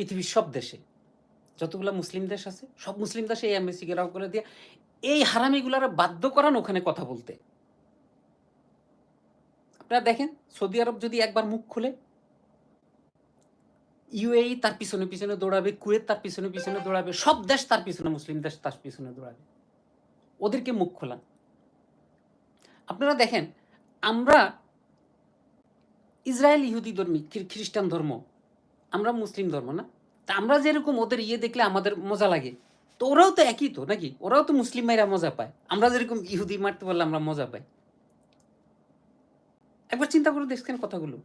পৃথিবীর সব দেশে, যতগুলো মুসলিম দেশ আছে, সব মুসলিম দেশে এই এমবেসি ঘেরাও করে দিয়ে এই হারামিগুলারা বাধ্য করান ওখানে কথা বলতে। আপনারা দেখেন, সৌদি আরব যদি একবার মুখ খুলে ইউএই তার পিছনে পিছনে দৌড়াবে, কুয়েত তার পিছনে পিছনে দৌড়াবে, সব দেশ তার পিছনে, মুসলিম দেশ তার পিছনে দৌড়াবে। ওদেরকে মুখ খোলান। আপনারা দেখেন, আমরা ইসরায়েল ইহুদি ধর্মী খ্রিস্টান ধর্ম আমরা মুসলিম ধর্ম না? তা আমরা যেরকম ওদের ইয়ে দেখলে আমাদের মজা লাগে। তো ওরাও তো একই তো নাকি? ওরাও তো মুসলিম ভাইরা মজা পায়। আমরা যেরকম ইহুদি মারতে পারলে আমরা মজা পাই। একবার চিন্তা করে দেখছেন কথাগুলো।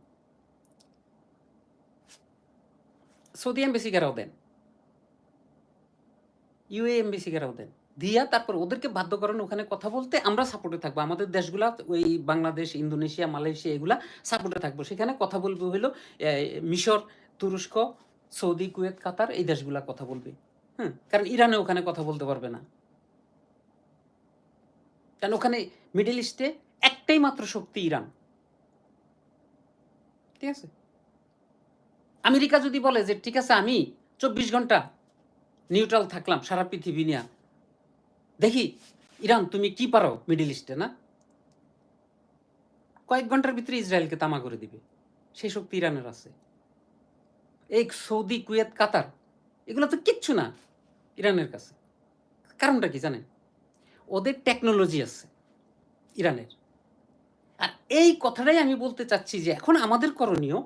সৌদি এমবেসি ঘেরাও দেন। ইউএ এমবেসি ঘেরাও দেন। দিয়া তারপর ওদেরকে বাধ্য করেন ওখানে কথা বলতে। আমরা সাপোর্টে থাকব। আমাদের দেশগুলা, ওই বাংলাদেশ, ইন্দোনেশিয়া, মালয়েশিয়া, এগুলা সাপোর্টে থাকব। সেখানে কথা বলবে হলো মিশর তুরস্ক, সৌদি, কুয়েত, কাতার এই দেশগুলা কথা বলবে। হ্যাঁ কারণ ইরানে ওখানে কথা বলতে পারবে না। কারণ ওখানে মিডল ইস্টে একটাই মাত্র শক্তি ইরান। ঠিক আছে? আমেরিকা যদি বলে যে, ঠিক আছে, আমি চব্বিশ ঘণ্টা নিউট্রাল থাকলাম সারা পৃথিবী নিয়ে। দেখি, ইরান, তুমি কি পারো মিডল ইস্টে, না? কয়েক ঘণ্টার ভিতরে ইসরায়েলকে তামা করে দিবে। সেই শক্তি ইরানের আছে। এই সৌদি, কুয়েত, কাতার, এগুলো তো কিচ্ছু না ইরানের কাছে। কারণটা কি জানেন? ওদের টেকনোলজি আছে ইরানের। আর এই কথাটাই আমি বলতে চাচ্ছি যে এখন আমাদের করণীয়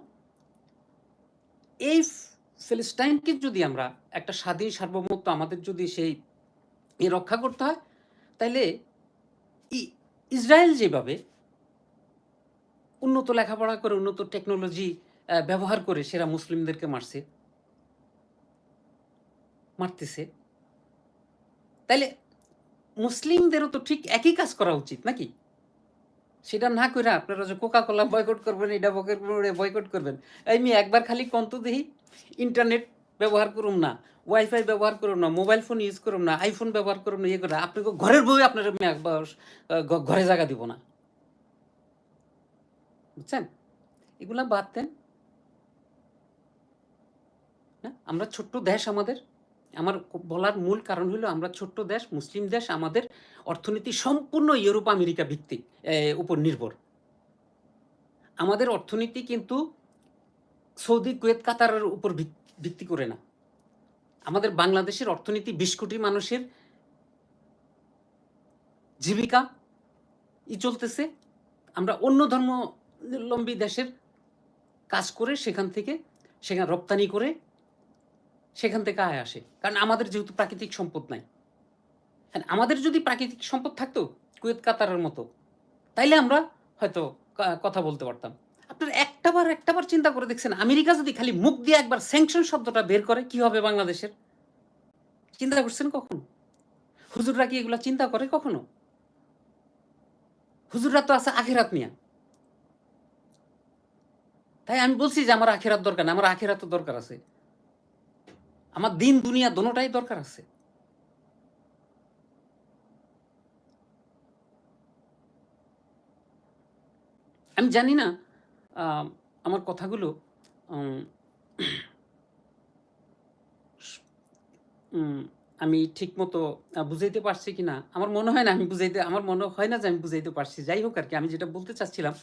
এই ফিলিস্টাইনকে যদি আমরা একটা স্বাধীন সার্বভৌমত্ব আমাদের যদি সেই রক্ষা করতে হয় তাহলে ইসরায়েল যেভাবে উন্নত লেখাপড়া করে, উন্নত টেকনোলজি ব্যবহার করে সেরা মুসলিমদেরকে মারছে। মারতেছে। তাইলে মুসলিমদেরও তো ঠিক একই কাজ করা উচিত নাকি? সেটা না করে আপনারা যে কোকা কোলা বয়কট করবেন, এটা বয়কট করবেন। মেয়ে, একবার খালি কন্ত দেখি ইন্টারনেট ব্যবহার করুম না ওয়াইফাই ব্যবহার করুম না মোবাইল ফোন ইউজ করুম না আইফোন ব্যবহার করুম না ইয়ে করে আপনি ঘরের বই আপনার আমি একবার ঘরে জায়গা দিব না। বুঝছেন? এগুলা বাদ দেন। না? আমরা ছোট্ট দেশ আমাদের। আমার বলার মূল কারণ হলো আমরা ছোট্ট দেশ, মুসলিম দেশ, আমাদের অর্থনীতি সম্পূর্ণ ইউরোপ আমেরিকা ভিত্তিক উপর নির্ভর। আমাদের অর্থনীতি কিন্তু সৌদি, কুয়েত, কাতারের উপর ভিত- ভিত্তি করে না। আমাদের বাংলাদেশের অর্থনীতি বিশ কোটি মানুষের জীবিকা ই চলতেছে। আমরা অন্য ধর্মাবলম্বী দেশের কাজ করে সেখান থেকে সেখানে রপ্তানি করে সেখান থেকে আয় আসে। কারণ আমাদের যেহেতু প্রাকৃতিক সম্পদ নাই। আমাদের যদি প্রাকৃতিক সম্পদ থাকতো, কুয়েত কাতারের মতো, তাইলে আমরা হয়তো কথা বলতে পারতাম। আপনার একটাবার একটাবার চিন্তা করে দেখছেন, আমেরিকা যদি খালি মুখ দিয়ে একবার স্যাংশন শব্দটা বের করে, কি হবে বাংলাদেশের? চিন্তা করছেন কখনো? হুজুররা কি এগুলা চিন্তা করে কখনো? হুজুররা তো আছে আখেরাত নিয়ে। তাই আমি বলছি যে আমার আখেরাত দরকার না, আমার আখেরাত দরকার আছে। আমার দিন, দুনিয়া দোনোটাই দরকার আছে। আমি জানি না আমার কথাগুলো আমি ঠিক মতো বুঝাইতে পারছি কি না আমার মনে হয় না আমি বুঝাইতে, আমার মনে হয় না যে আমি বুঝাইতে পারছি। যাই হোক আর কি, আমি যেটা বলতে চাচ্ছিলাম,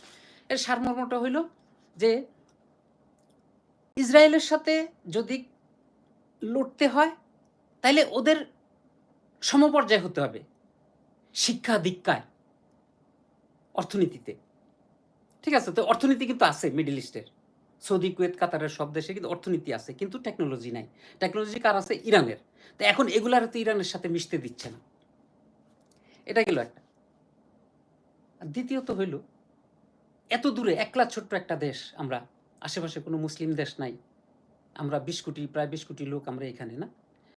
এর সারমর্মটা হইল যে, ইসরায়েলের সাথে যদি লড়তে হয়, তাইলে ওদের সমপর্যায় হতে হবে। শিক্ষা দীক্ষায়, অর্থনীতিতে। ঠিক আছে, তো অর্থনীতি কিন্তু আছে মিডল ইস্টের সৌদি, কুয়েত, কাতারের সব দেশে কিন্তু অর্থনীতি আছে, কিন্তু টেকনোলজি নাই। টেকনোলজি কার আছে? ইরানের। তো এখন এগুলার তো ইরানের সাথে মিশতে দিচ্ছে না। এটা গেল একটা। দ্বিতীয়ত হইল, এত দূরে, একলা ছোট্ট একটা দেশ আমরা, আশেপাশে কোনো মুসলিম দেশ নাই। আমরা বিশ কোটি, প্রায় বিশ কোটি লোক আমরা এখানে, না?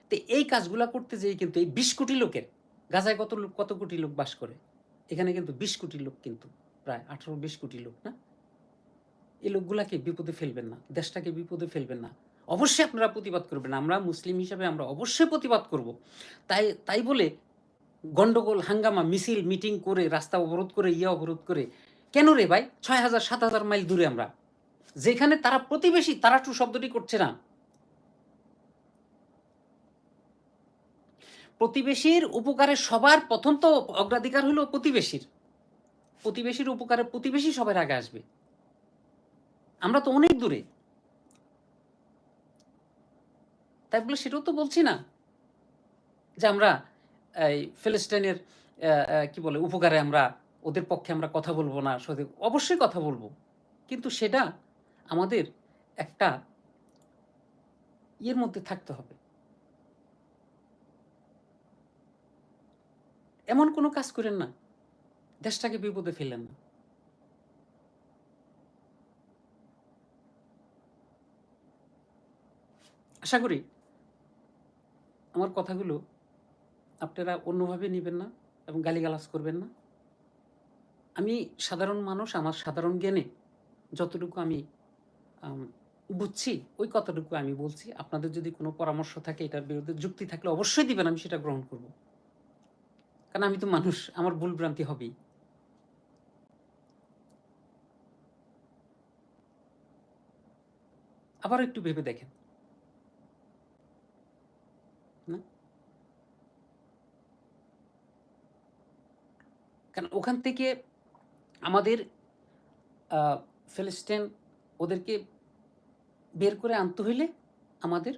তো এই কাজগুলা করতে যেয়ে কিন্তু এই বিশ কোটি লোকের, গাজায় কত লোক, কত কোটি লোক বাস করে? এখানে কিন্তু বিশ কোটি লোক কিন্তু, প্রায় আঠারো, বিশ কোটি লোক, না? এই লোকগুলাকে বিপদে ফেলবেন না, দেশটাকে বিপদে ফেলবেন না। অবশ্যই আপনারা প্রতিবাদ করবেন, আমরা মুসলিম হিসাবে আমরা অবশ্যই প্রতিবাদ করব। তাই তাই বলে গন্ডগোল, হাঙ্গামা, মিছিল, মিটিং করে, রাস্তা অবরোধ করে ইয়ে অবরোধ করে, কেন রে ভাই? ছয় হাজার, সাত হাজার মাইল দূরে আমরা। যেখানে তারা প্রতিবেশী, তারা টু শব্দটি করছে না। প্রতিবেশীর উপকারে সবার প্রথম তো অগ্রাধিকার হলো প্রতিবেশীর। প্রতিবেশীর উপকারে প্রতিবেশী সবার আগে আসবে। আমরা তো অনেক দূরে। তাই বলে সেটাও তো বলছি না যে আমরা, এই ফিলিস্টাইনের কি বলে, উপকারে আমরা, ওদের পক্ষে আমরা কথা বলব না সত্যি অবশ্যই কথা বলব। কিন্তু সেটা আমাদের একটা ইয়ের মধ্যে থাকতে হবে। এমন কোনো কাজ করেন না দেশটাকে বিপদে ফেলেন না। আশা করি আমার কথাগুলো আপনারা অন্যভাবে নেবেন না এবং গালিগালাজ করবেন না। আমি সাধারণ মানুষ আমার সাধারণ জ্ঞানে যতটুকু আমি আম, বুঝছি, ওই কতটুকু আমি বলছি। আপনাদের যদি কোনো পরামর্শ থাকে, এটার বিরুদ্ধে যুক্তি থাকলে অবশ্যই দিবেন, আমি সেটা গ্রহণ করব। কারণ আমি তো মানুষ, আমার ভুল ভ্রান্তি হবেই। আবার একটু ভেবে দেখেন। কারণ ওখান থেকে আমাদের ফিলিস্তিন ওদেরকে বের করে আনতে হইলে আমাদের,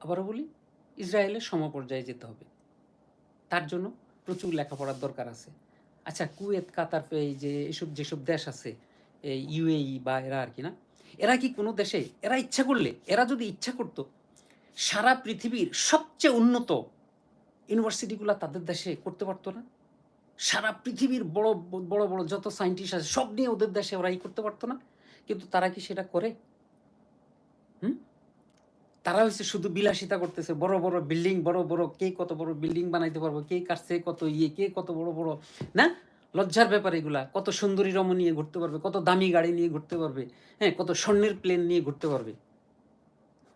আবারও বলি, ইসরায়েলের সমপর্যায়ে যেতে হবে। তার জন্য প্রচুর লেখাপড়ার দরকার আছে। আচ্ছা কুয়েত, কাতার, এই যে এসব, যেসব দেশ আছে, এই ইউএই বা এরা আর কি না, এরা কি কোনো দেশে, এরা ইচ্ছা করলে, এরা যদি ইচ্ছা করতো, সারা পৃথিবীর সবচেয়ে উন্নত ইউনিভার্সিটিগুলো তাদের দেশে করতে পারতো না। সারা পৃথিবীর বড় বড় বড় যত সায়েন্টিস্ট আছে, সব নিয়ে ওদের দেশে ওরা ই করতে পারতো না। কিন্তু তারা কি সেটা করে? হুম? তারা হচ্ছে শুধু বিলাসিতা করতেছে, বড় বড় বিল্ডিং, বড় বড় কে কত বড় বিল্ডিং বানাইতে পারব, কে কাটছে, কত ইয়ে কে কত বড় বড়, না? লজ্জার ব্যাপার এগুলা, কত সুন্দরী রম নিয়ে ঘুরতে পারবে, কত দামি গাড়ি নিয়ে ঘুরতে পারবে হ্যাঁ কত স্বর্ণের প্লেন নিয়ে ঘুরতে পারবে।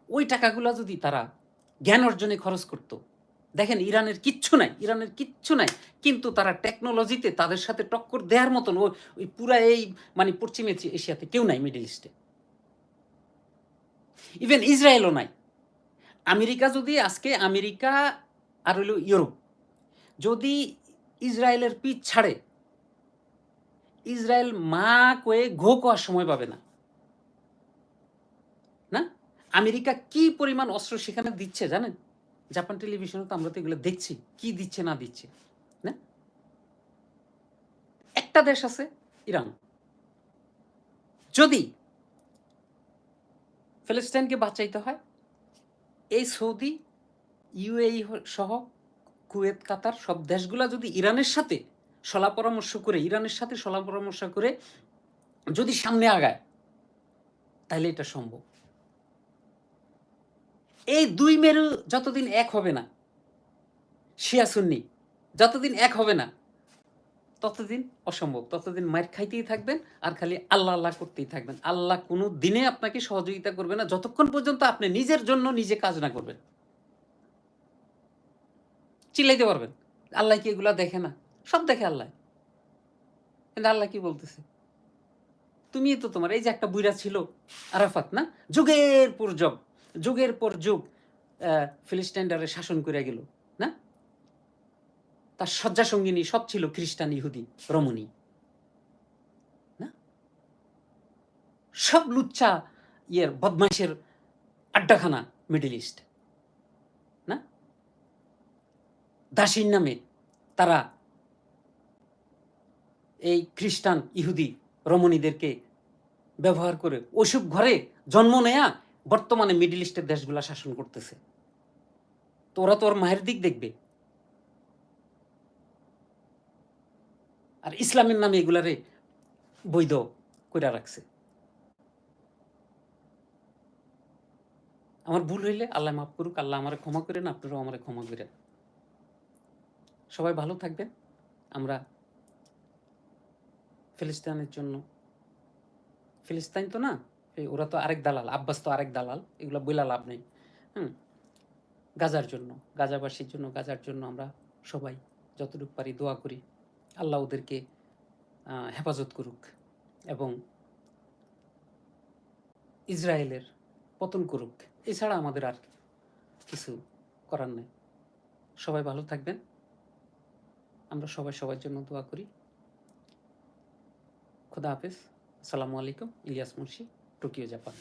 ওই টাকাগুলা যদি তারা জ্ঞান অর্জনে খরচ করত দেখেন ইরানের কিচ্ছু নাই, ইরানের কিচ্ছু নাই। কিন্তু তারা টেকনোলজিতে তাদের সাথে টক্কর দেওয়ার মতন ওই পুরা এই মানে পশ্চিম এশিয়াতে কেউ নাই মিডল ইস্টে ইভেন ইসরায়েলও নাই। আমেরিকা যদি, আজকে আমেরিকা আর হইল ইউরোপ। যদি ইসরায়েলের পিঠ ছাড়ে, ইসরায়েল মা কয়ে ঘো কোয়ার সময় পাবে না। না? আমেরিকা কি পরিমাণ অস্ত্র সেখানে দিচ্ছে, জানেন? জাপান টেলিভিশনে তো আমরা তো এগুলো দেখছি। কি দিচ্ছে, না দিচ্ছে, না? একটা দেশ আছে, ইরান। যদি ফিলিস্তিনকে বাঁচাইতে হয়, এই সৌদি ইউএই সহ কুয়েত, কাতার সব দেশগুলা যদি ইরানের সাথে সলা পরামর্শ করে, ইরানের সাথে সলা পরামর্শ করে যদি সামনে আগায় তাহলে এটা সম্ভব। এই দুই মেরু যতদিন এক হবে না, শিয়া সুন্নি, যতদিন এক হবে না, ততদিন অসম্ভব, ততদিন মায়ের খাইতেই থাকবেন আর খালি আল্লাহ আল্লাহ করতেই থাকবেন। আল্লাহ কোনো দিনে আপনাকে সহযোগিতা করবে না, যতক্ষণ পর্যন্ত আপনি নিজের জন্য নিজে কাজ না করবেন। চিল্লাইতে পারবেন, আল্লাহ কি এগুলা দেখে না? সব দেখে আল্লাহ। কিন্তু আল্লাহ কি বলতেছে? তুমি তো তোমার, এই যে একটা বুইরা ছিল আরাফাত না, যুগের পর যুগের পর যুগ আহ, ফিলিস্টাইনডারে শাসন করে গেল না? তার শয্যা সঙ্গিনী সব ছিল খ্রিস্টান ইহুদি রমণী সব লুচ্চা ইয়ের বদমাইশের আড্ডাখানা মিডল ইস্ট না? দাসীর নামে তারা এই খ্রিস্টান ইহুদি রমণীদেরকে ব্যবহার করে ওসব ঘরে জন্ম নেয়া বর্তমানে মিডল ইস্টের দেশগুলা শাসন করতেছে। তো ওরা তো ওর মায়ের দিক দেখবে। আর ইসলামের নামে এগুলারে বৈধ কইরা রাখছে। আমার ভুল হইলে আল্লাহ মাফ করুক, আল্লাহ আমারে ক্ষমা করেন, আপনারাও আমার ক্ষমা করেন। সবাই ভালো থাকবেন। আমরা ফিলিস্তিনের জন্য ফিলিস্তাইন তো না এই ওরা তো আরেক দালাল, আব্বাস তো আরেক দালাল, এগুলো বইলা লাভ নেই, হুম? গাজার জন্য, গাজাবাসীর জন্য, গাজার জন্য আমরা সবাই যতটুকু পারি দোয়া করি। আল্লাহ ওদেরকে হেফাজত করুক এবং ইসরায়েলের পতন করুক। এছাড়া আমাদের আর কিছু করার নেই। সবাই ভালো থাকবেন। আমরা সবাই সবার জন্য দোয়া করি। খুদা হাফেজ। আসসালামু আলাইকুম। ইলিয়াস মুন্সি। Tokyo Japan